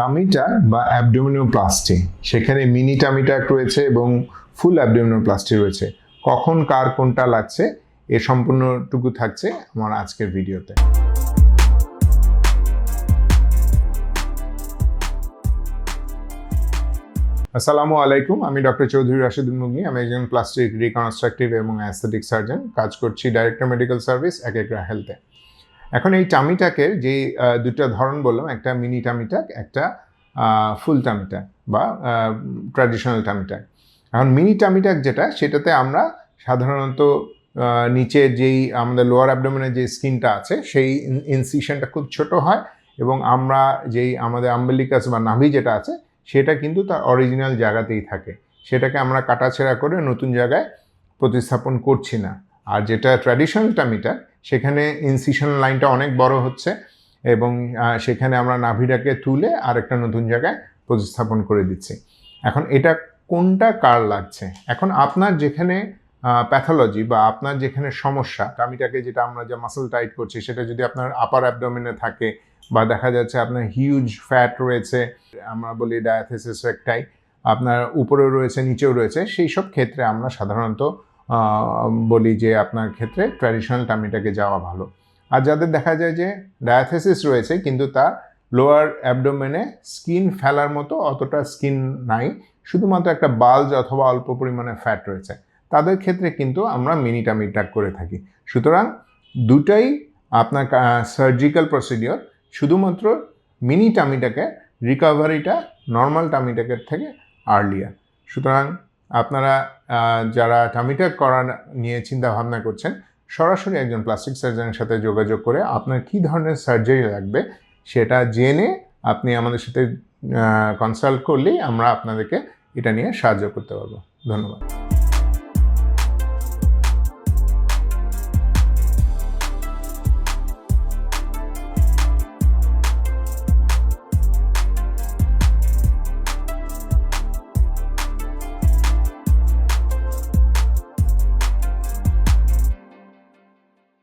Tummy tuck বা abdominoplasty সেখানে mini tummy tuck রয়েছে এবং ফুল অ্যাবডোমিনোপ্লাস্টি রয়েছে। কখন কার কোনটা লাগছে, এ সম্পূর্ণটুকু থাকছে আমার আজকের ভিডিওতে। আসসালামু আলাইকুম, আমি ডক্টর চৌধুরী রাশিদুল মুগনি আমি একজন প্লাস্টিক রিকনস্ট্রাকটিভ এবং অ্যাস্থেটিক সার্জন কাজ করছি ডাইরেক্টর মেডিকেল সার্ভিস এক একরা হেলথে এখন এই টামিটাকের যে দুটো ধরন বললাম, একটা মিনি টামিটাক, একটা ফুল টামিটাক বা ট্র্যাডিশনাল টামিটাক। এখন মিনি টামিটাক যেটা, সেটাতে আমরা সাধারণত নিচে যেই আমাদের লোয়ার অ্যাবডোমেনের যে স্কিনটা আছে, সেই ইনসিশনটা খুব ছোট হয় এবং আমরা যেই আমাদের আম্বেলিকাস বা নাভি যেটা আছে, সেটা কিন্তু তার অরিজিনাল জায়গাতেই থাকে। সেটাকে আমরা কাটাছেড়া করে নতুন জায়গায় প্রতিস্থাপন করছি না। আর যেটা ট্র্যাডিশনাল টামিটার সেখানে ইনসিশন লাইনটা অনেক বড় হচ্ছে এবং সেখানে আমরা নাভিটাকে তুলে আর একটা নতুন জায়গায় প্রতিস্থাপন করে দিচ্ছি। এখন এটা কোনটা কার লাগছে? এখন আপনার যেখানে প্যাথোলজি বা আপনার যেখানে সমস্যা টামিটাকে যেটা আমরা যে মাসেল টাইট করছি, সেটা যদি আপনার আপার অ্যাবডোমেনে থাকে বা দেখা যাচ্ছে আপনার হিউজ ফ্যাট রয়েছে, আমরা বলি ডায়াথেসিস একটাই আপনার উপরেও রয়েছে, নিচেও রয়েছে সেই সব ক্ষেত্রে আমরা সাধারণত বলি যে আপনার ক্ষেত্রে ট্র্যাডিশনাল টামিটাকে যাওয়া ভালো। আর যাদের দেখা যায় যে ডায়াথেসিস রয়েছে, কিন্তু তার লোয়ার অ্যাবডোমেনে স্কিন ফেলার মতো অতটা স্কিন নাই, শুধুমাত্র একটা বাল্জ অথবা অল্প পরিমাণে ফ্যাট রয়েছে। তাদের ক্ষেত্রে কিন্তু আমরা মিনি টামিটাক করে থাকি। সুতরাং দুটাই আপনার সার্জিক্যাল প্রসিডিওর শুধুমাত্র মিনি টামিটাকে রিকভারিটা নর্মাল টামিটাকের থেকে আর্লিয়ার সুতরাং আপনারা যারা টামিটাক করা নিয়ে চিন্তা ভাবনা করছেন, সরাসরি একজন প্লাস্টিক সার্জনের সাথে যোগাযোগ করে আপনার কি ধরনের সার্জারি লাগবে সেটা জেনে আপনি আমাদের সাথে কনসাল্ট করলেই আমরা আপনাদেরকে এটা নিয়ে সাহায্য করতে পারব। ধন্যবাদ।